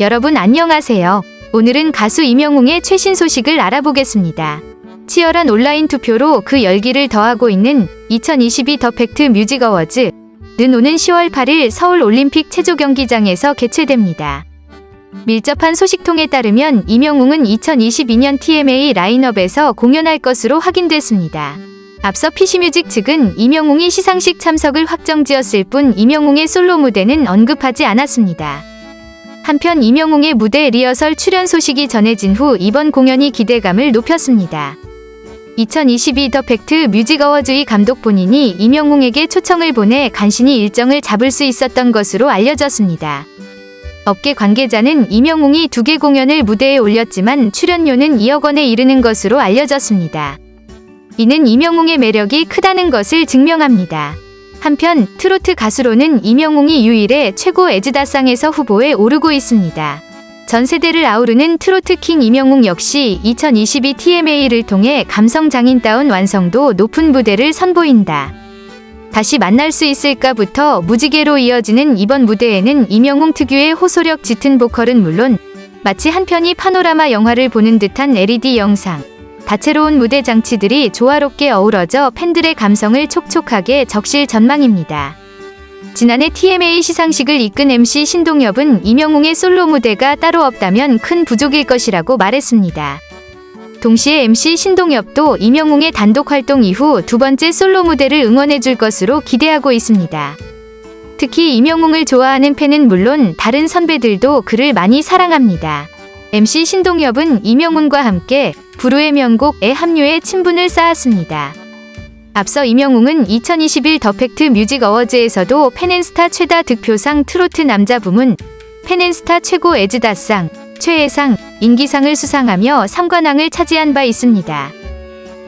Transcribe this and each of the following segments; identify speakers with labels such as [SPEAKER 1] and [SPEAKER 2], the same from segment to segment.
[SPEAKER 1] 여러분 안녕하세요. 오늘은 가수 임영웅의 최신 소식을 알아보겠습니다. 치열한 온라인 투표로 그 열기를 더하고 있는 2022 더 팩트 뮤직 어워즈 는 오는 10월 8일 서울 올림픽 체조 경기장에서 개최됩니다. 밀접한 소식통에 따르면 임영웅은 2022년 TMA 라인업에서 공연할 것으로 확인됐습니다. 앞서 피시뮤직 측은 임영웅이 시상식 참석을 확정지었을 뿐 임영웅의 솔로 무대는 언급하지 않았습니다. 한편 임영웅의 무대 리허설 출연 소식이 전해진 후 이번 공연이 기대감을 높였습니다. 2022 더 팩트 뮤직 어워즈의 감독 본인이 임영웅에게 초청을 보내 간신히 일정을 잡을 수 있었던 것으로 알려졌습니다. 업계 관계자는 임영웅이 두 개 공연을 무대에 올렸지만 출연료는 2억 원에 이르는 것으로 알려졌습니다. 이는 임영웅의 매력이 크다는 것을 증명합니다. 한편 트로트 가수로는 임영웅이 유일의 최고 에즈다상에서 후보에 오르고 있습니다. 전 세대를 아우르는 트로트 킹 임영웅 역시 2022 TMA를 통해 감성 장인다운 완성도 높은 무대를 선보인다. 다시 만날 수 있을까부터 무지개로 이어지는 이번 무대에는 임영웅 특유의 호소력 짙은 보컬은 물론 마치 한 편이 파노라마 영화를 보는 듯한 LED 영상, 다채로운 무대 장치들이 조화롭게 어우러져 팬들의 감성을 촉촉하게 적실 전망입니다. 지난해 TMA 시상식을 이끈 MC 신동엽은 임영웅의 솔로 무대가 따로 없다면 큰 부족일 것이라고 말했습니다. 동시에 MC 신동엽도 임영웅의 단독 활동 이후 두 번째 솔로 무대를 응원해 줄 것으로 기대하고 있습니다. 특히 임영웅을 좋아하는 팬은 물론 다른 선배들도 그를 많이 사랑합니다. MC 신동엽은 임영웅과 함께 부르의 명곡에 합류해 친분을 쌓았습니다. 앞서 임영웅은 2021 더 팩트 뮤직 어워즈에서도 팬앤스타 최다 득표상 트로트 남자 부문, 팬앤스타 최고 에즈다상, 최애상, 인기상을 수상하며 3관왕을 차지한 바 있습니다.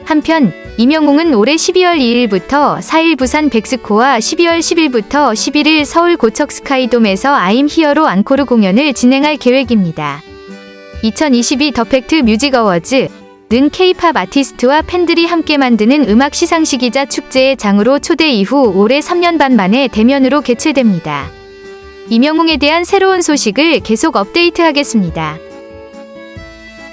[SPEAKER 1] 한편 임영웅은 올해 12월 2일부터 4일 부산 백스코와 12월 10일부터 11일 서울 고척 스카이돔에서 아임 히어로 앙코르 공연을 진행할 계획입니다. 2022 더 팩트 뮤직 어워즈 는 K-팝 아티스트와 팬들이 함께 만드는 음악 시상식이자 축제의 장으로 초대 이후 올해 3년 반 만에 대면으로 개최됩니다. 임영웅에 대한 새로운 소식을 계속 업데이트하겠습니다.